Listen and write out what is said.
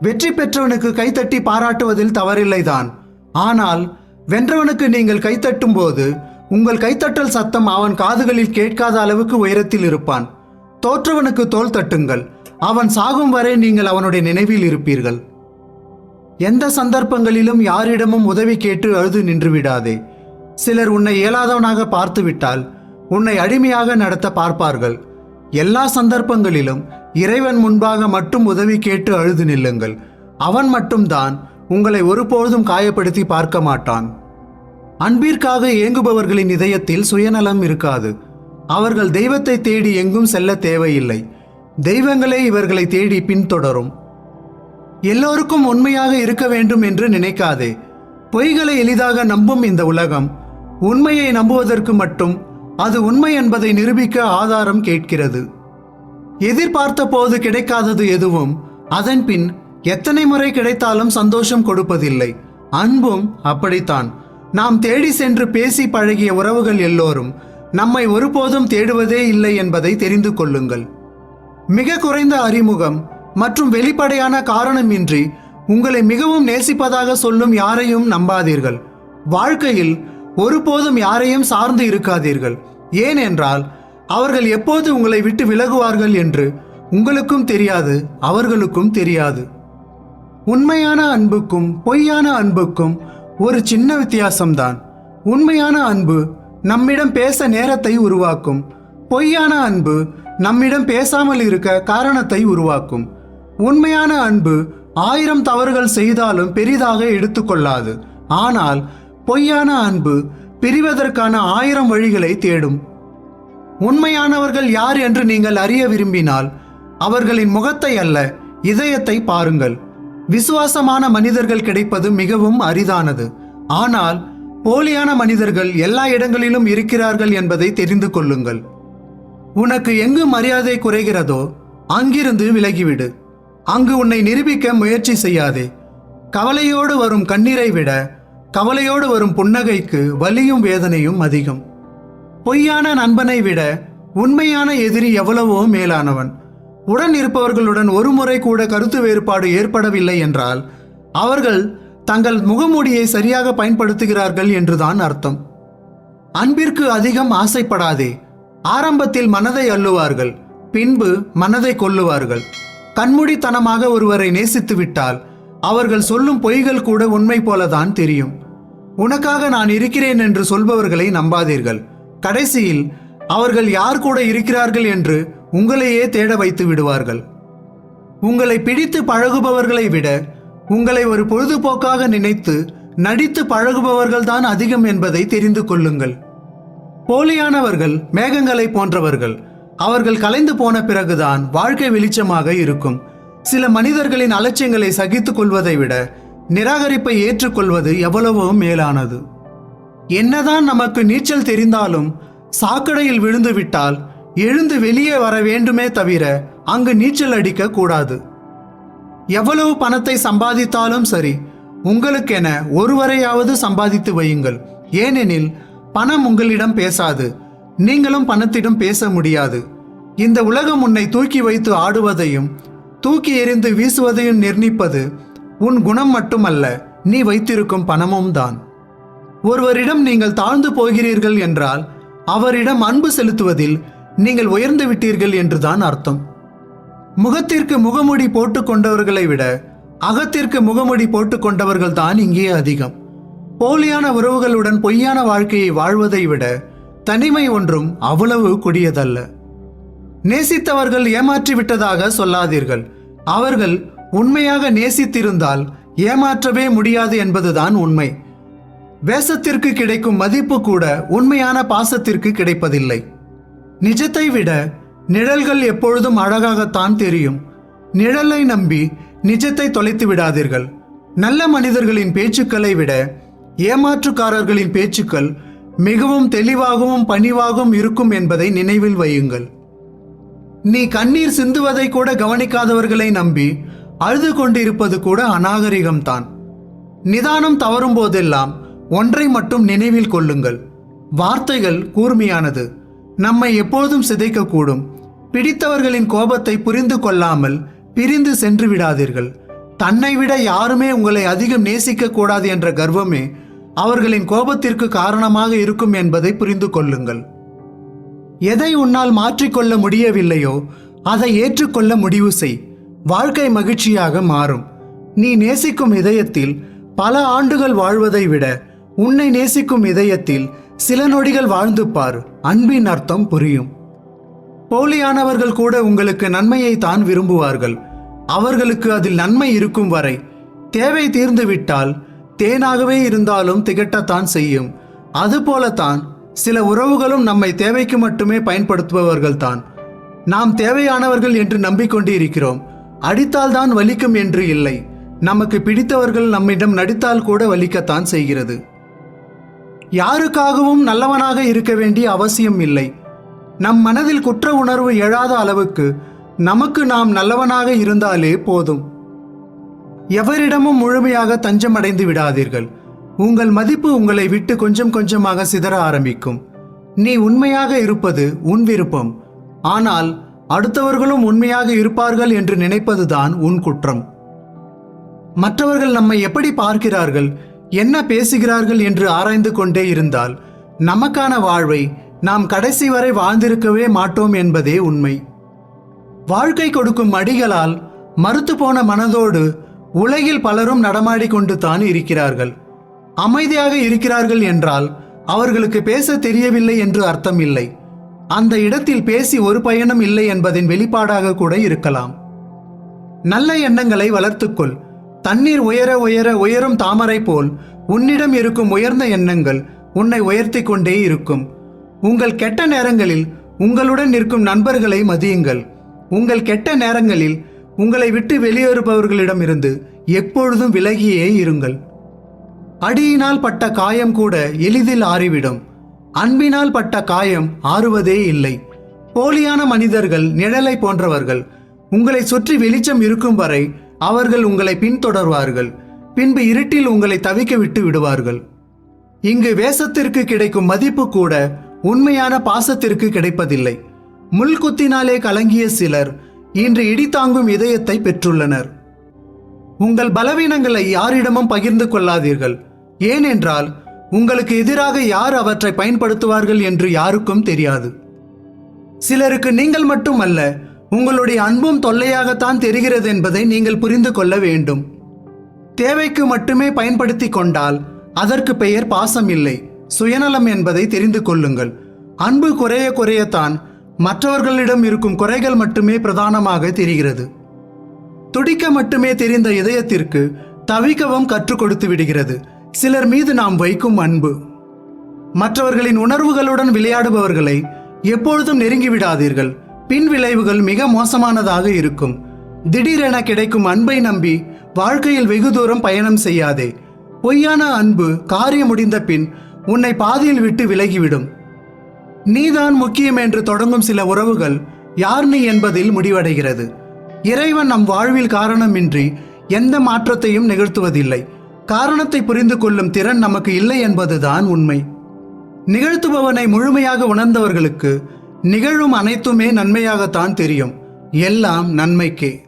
வெற்றி பெற்றவனுக்கு கைத்தட்டி பாராட்டுவதில் தவறில்லைதான். ஆனால் வென்றவனுக்கு நீங்கள் கைத்தட்டும் போது உங்கள் கைத்தட்டல் சத்தம் அவன் காதுகளில் கேட்காத அளவுக்கு உயரத்தில் இருப்பான். தோற்றவனுக்கு தோல் தட்டுங்கள். அவன் சாகும் வரை நீங்கள் அவனுடைய நினைவில் இருப்பீர்கள். எந்த சந்தர்ப்பங்களிலும் யாரிடமும் உதவி கேட்டு அழுது நின்று விடாதே சிலர் உன்னை இயலாதவனாக பார்த்துவிட்டால் உன்னை அடிமையாக நடத்த பார்ப்பார்கள். எல்லா சந்தர்ப்பங்களிலும் இறைவன் முன்பாக மட்டும் உதவி கேட்டு அழுது நில்லுங்கள். அவன் மட்டும்தான் உங்களை ஒருபொழுதும் காயப்படுத்தி பார்க்க மாட்டான். அன்பிற்காக ஏங்குபவர்களின் இதயத்தில் சுயநலம் இருக்காது. அவர்கள் தெய்வத்தை தேடி எங்கும் செல்ல தேவையில்லை. தெய்வங்களே இவர்களை தேடி பின்தொடரும். எல்லோருக்கும் உண்மையாக இருக்க வேண்டும் என்று நினைக்காதே. பொய்களை எளிதாக நம்பும் இந்த உலகம் உண்மையை நம்புவதற்கு மட்டும் அது உண்மை என்பதை நிரூபிக்க ஆதாரம் கேட்கிறது. எதிர்பார்த்த போது கிடைக்காதது எதுவும் அதன்பின் எத்தனை முறை கிடைத்தாலும் சந்தோஷம் கொடுப்பதில்லை. அன்பும் அப்படித்தான். நாம் தேடி சென்று பேசி பழகிய உறவுகள் எல்லோரும் நம்மை ஒருபோதும் தேடுவதே இல்லை என்பதை தெரிந்து கொள்ளுங்கள். மிக குறைந்த அறிமுகம் மற்றும் வெளிப்படையான காரணமின்றி உங்களை மிகவும் நேசிப்பதாக சொல்லும் யாரையும் நம்பாதீர்கள். வாழ்க்கையில் ஒருபோதும் யாரையும் சார்ந்து இருக்காதீர்கள். ஏனென்றால் அவர்கள் எப்போது உங்களை விட்டு விலகுவார்கள் என்று உங்களுக்கும் தெரியாது அவர்களுக்கும் தெரியாது. உண்மையான அன்புக்கும் பொய்யான அன்புக்கும் ஒரு சின்ன வித்தியாசம்தான். உண்மையான அன்பு நம்மிடம் பேச நேரத்தை உருவாக்கும். பொய்யான அன்பு நம்மிடம் பேசாமல் இருக்க காரணத்தை உருவாக்கும். உண்மையான அன்பு ஆயிரம் தவறுகள் செய்தாலும் பெரிதாக எடுத்துக்கொள்ளாது. ஆனால் பொய்யான அன்பு பிரிவதற்கான ஆயிரம் வழிகளை தேடும். உண்மையானவர்கள் யார் என்று நீங்கள் அறிய விரும்பினால் அவர்களின் முகத்தை அல்ல இதயத்தை பாருங்கள். விசுவாசமான மனிதர்கள் கிடைப்பது மிகவும் அரிதானது. ஆனால் போலியான மனிதர்கள் எல்லா இடங்களிலும் இருக்கிறார்கள் என்பதை தெரிந்து கொள்ளுங்கள். உனக்கு எங்கு மரியாதை குறைகிறதோ அங்கிருந்து விலகிவிடு. அங்கு உன்னை நிரூபிக்க முயற்சி செய்யாதே. கவலையோடு வரும் கண்ணீரை விட கவலையோடு வரும் புன்னகைக்கு வலியும் வேதனையும் அதிகம். பொய்யான நண்பனை விட உண்மையான எதிரி எவ்வளவோ மேலானவன். உடன் இருப்பவர்களுடன் ஒரு முறை கூட கருத்து வேறுபாடு ஏற்படவில்லை என்றால் அவர்கள் தங்கள் முகமூடியை சரியாக பயன்படுத்துகிறார்கள் என்றுதான் அர்த்தம். அன்பிற்கு அதிகம் ஆசைப்படாதே ஆரம்பத்தில் மனதை அள்ளுவார்கள் பின்பு மனதை கொல்லுவார்கள். கண்மூடித்தனமாக ஒருவரை நேசித்து விட்டால் அவர்கள் சொல்லும் பொய்கள் கூட உண்மை போலதான் தெரியும். உனக்காக நான் இருக்கிறேன் என்று சொல்பவர்களை நம்பாதீர்கள். கடைசியில் அவர்கள் யார் கூட இருக்கிறார்கள் என்று உங்களையே தேட வைத்து விடுவார்கள். உங்களை பிடித்து பழகுபவர்களை விட உங்களை ஒரு பொழுதுபோக்காக நினைத்து நடித்து பழகுபவர்கள்தான் அதிகம் என்பதை தெரிந்து கொள்ளுங்கள். போலியானவர்கள் மேகங்களை போன்றவர்கள் அவர்கள் கலைந்து போன பிறகுதான் வாழ்க்கை வெளிச்சமாக இருக்கும். சில மனிதர்களின் அலட்சியங்களை சகித்துக் கொள்வதை விட நிராகரிப்பை ஏற்றுக்கொள்வது எவ்வளவோ மேலானது. என்னதான் நமக்கு நீச்சல் தெரிந்தாலும் சாக்கடையில் விழுந்துவிட்டால் எழுந்து வெளியே வர வேண்டுமே தவிர அங்கு நீச்சல் அடிக்க கூடாது. எவ்வளவு பணத்தை சம்பாதித்தாலும் சரி உங்களுக்கென ஒருவரையாவது சம்பாதித்து வையுங்கள். ஏனெனில் பணம் உங்களிடம் பேசாது நீங்களும் பணத்திடம் பேச முடியாது. இந்த உலகம் உன்னை தூக்கி வைத்து ஆடுவதையும் தூக்கி எறிந்து வீசுவதையும் நிர்ணயிப்பது உன் குணம் மட்டுமல்ல நீ வைத்திருக்கும் பணமும் தான். ஒருவரிடம் நீங்கள் தாழ்ந்து போகிறீர்கள் என்றால் அவரிடம் அன்பு செலுத்துவதில் நீங்கள் உயர்ந்து விட்டீர்கள் என்றுதான் அர்த்தம். முகத்திற்கு முகமுடி போட்டுக்கொண்டவர்களை விட அகத்திற்கு முகமுடி போட்டுக்கொண்டவர்கள் தான் இங்கே அதிகம். போலியான உறவுகளுடன் பொய்யான வாழ்க்கையை வாழ்வதை விட தனிமை ஒன்றும் அவ்வளவு கொடியதல்ல. நேசித்தவர்கள் ஏமாற்றி விட்டதாக சொல்லாதீர்கள். அவர்கள் உண்மையாக நேசித்திருந்தால் ஏமாற்றவே முடியாது என்பதுதான் உண்மை. வேஷத்திற்கு கிடைக்கும் மதிப்பு கூட உண்மையான பாசத்திற்கு கிடைப்பதில்லை. நிஜத்தை விட நிழல்கள் எப்பொழுதும் அழகாகத்தான் தெரியும். நிழலை நம்பி நிஜத்தை தொலைத்து விடாதீர்கள். நல்ல மனிதர்களின் பேச்சுக்களை விட ஏமாற்றுக்காரர்களின் பேச்சுக்கள் மிகவும் தெளிவாகவும் பணிவாகவும் இருக்கும் என்பதை நினைவில் வையுங்கள். நீ கண்ணீர் சிந்துவதை கூட கவனிக்காதவர்களை நம்பி அழுது கொண்டிருப்பது கூட அநாகரிகம்தான். நிதானம் தவறும் போதெல்லாம் ஒன்றை மட்டும் நினைவில் கொள்ளுங்கள். வார்த்தைகள் கூர்மையானது. நம்மை எப்போதும் சிதைக்கக்கூடும். பிடித்தவர்களின் கோபத்தை புரிந்து கொள்ளாமல் பிரிந்து சென்று விடாதீர்கள். தன்னை விட யாருமே உங்களை அதிகம் நேசிக்க கூடாது என்ற கர்வமே அவர்களின் கோபத்திற்கு காரணமாக இருக்கும் என்பதை புரிந்து கொள்ளுங்கள். எதை உன்னால் மாற்றிக்கொள்ள முடியவில்லையோ அதை ஏற்றுக்கொள்ள முடிவு செய். வாழ்க்கை மகிழ்ச்சியாக மாறும். நீ நேசிக்கும் இதயத்தில் பல ஆண்டுகள் வாழ்வதை விட உன்னை நேசிக்கும் இதயத்தில் சில நொடிகள் வாழ்ந்து பார். அன்பின் அர்த்தம் புரியும். போலியானவர்கள் கூட உங்களுக்கு நன்மையை தான் விரும்புவார்கள். அவர்களுக்கு அதில் நன்மை இருக்கும் வரை தேவை தீர்ந்துவிட்டால் தேனாகவே இருந்தாலும் திகட்டத்தான் செய்யும். அதுபோலத்தான் சில உறவுகளும் நம்மை தேவைக்கு மட்டுமே பயன்படுத்துபவர்கள்தான். நாம் தேவையானவர்கள் என்று நம்பிக்கொண்டு இருக்கிறோம் அடித்தால் தான் வலிக்கும் என்று இல்லை. நமக்கு பிடித்தவர்கள் நம்மிடம் நடித்தால் கூட வலிக்கத்தான் செய்கிறது. யாருக்காகவும் நல்லவனாக இருக்க வேண்டிய அவசியம் இல்லை. நம் மனதில் குற்ற உணர்வு எழாத அளவுக்கு நமக்கு நாம் நல்லவனாக இருந்தாலே போதும். எவரிடமும் முழுமையாக தஞ்சம் அடைந்து விடாதீர்கள். உங்கள் மதிப்பு உங்களை விட்டு கொஞ்சம் கொஞ்சமாக சிதற ஆரம்பிக்கும். நீ உண்மையாக இருப்பது உன் விருப்பம். ஆனால் அடுத்தவர்களும் உண்மையாக இருப்பார்கள் என்று நினைப்பதுதான் உன் குற்றம். மற்றவர்கள் நம்மை எப்படி பார்க்கிறார்கள் என்ன பேசுகிறார்கள் என்று ஆராய்ந்து கொண்டே இருந்தால் நமக்கான வாழ்வை நாம் கடைசி வரை வாழ்ந்திருக்கவே மாட்டோம் என்பதே உண்மை. வாழ்க்கை கொடுக்கும் அடிகளால் மறுத்து போன மனதோடு உலகில் பலரும் நடமாடிக்கொண்டு தான் இருக்கிறார்கள். அமைதியாக இருக்கிறார்கள் என்றால் அவர்களுக்கு பேச தெரியவில்லை என்று அர்த்தம் இல்லை. அந்த இடத்தில் பேசி ஒரு பயனும் இல்லை என்பதின் வெளிப்பாடாக கூட இருக்கலாம். நல்ல எண்ணங்களை வளர்த்துக்கொள். தண்ணீர் உயர உயர உயரும் தாமரை போல் உன்னிடம் இருக்கும் உயர்ந்த எண்ணங்கள் உன்னை உயர்த்தி கொண்டே இருக்கும். உங்கள் கெட்ட நேரங்களில் உங்களுடன் நிற்கும் நண்பர்களை மதியுங்கள். உங்கள் கெட்ட நேரங்களில் உங்களை விட்டு வெளியேறுபவர்களிடமிருந்து எப்பொழுதும் விலகியே இருங்கள். அடியினால் பட்ட காயம் கூட எளிதில் ஆறிவிடும். அன்பினால் பட்ட காயம் ஆறுவதே இல்லை. போலியான மனிதர்கள் நிழலை போன்றவர்கள் உங்களை சுற்றி வெளிச்சம் இருக்கும் வரை அவர்கள் உங்களை பின்தொடர்வார்கள். பின்பு இருட்டில் உங்களை தவிக்க விட்டு விடுவார்கள். இங்கு வேஷத்திற்கு கிடைக்கும் மதிப்பு கூட உண்மையான பாசத்திற்கு கிடைப்பதில்லை. முள்குத்தினாலே கலங்கிய சிலர் இன்று இடித்தாங்கும் இதயத்தை பெற்றுள்ளனர். உங்கள் பலவீனங்களை யாரிடமும் பகிர்ந்து கொள்ளாதீர்கள். ஏனென்றால் உங்களுக்கு எதிராக யார் அவற்றை பயன்படுத்துவார்கள் என்று யாருக்கும் தெரியாது. சிலருக்கு நீங்கள் மட்டுமல்ல உங்களுடைய அன்பும் தொல்லையாகத்தான் தெரிகிறது என்பதை நீங்கள் புரிந்து கொள்ள வேண்டும். தேவைக்கு மட்டுமே பயன்படுத்தி கொண்டால் அதற்கு பெயர் பாசம் இல்லை சுயநலம் என்பதை தெரிந்து கொள்ளுங்கள். அன்பு குறைய குறையத்தான் மற்றவர்களிடம் இருக்கும் குறைகள் மட்டுமே பிரதானமாக தெரிகிறது. துடிக்க மட்டுமே தெரிந்த இதயத்திற்கு தவிக்கவும் கற்றுக் கொடுத்து விடுகிறது. சிலர் மீது நாம் வைக்கும் அன்பு. மற்றவர்களின் உணர்வுகளுடன் விளையாடுபவர்களை எப்பொழுதும் நெருங்கி விடாதீர்கள் பின் விளைவுகள் மிக மோசமானதாக இருக்கும். திடீரென கிடைக்கும் அன்பை நம்பி வாழ்க்கையில் வெகு தூரம் பயணம் செய்யாதே. பொய்யான அன்பு காரியம் முடிந்த பின் உன்னை பாதியில் விட்டு விலகிவிடும். நீதான் முக்கியம் என்று தொடங்கும் சில உறவுகள் யார் நீ என்பதில் முடிவடைகிறது. இறைவன் நம் வாழ்வில் காரணமின்றி எந்த மாற்றத்தையும் நிகழ்த்துவதில்லை. காரணத்தை புரிந்து கொள்ளும் திறன் நமக்கு இல்லை என்பதுதான் உண்மை. நிகழ்த்துபவனை முழுமையாக உணர்ந்தவர்களுக்கு நிகழும் அனைத்துமே நன்மையாகத்தான் தெரியும். எல்லாம் நன்மைக்கே.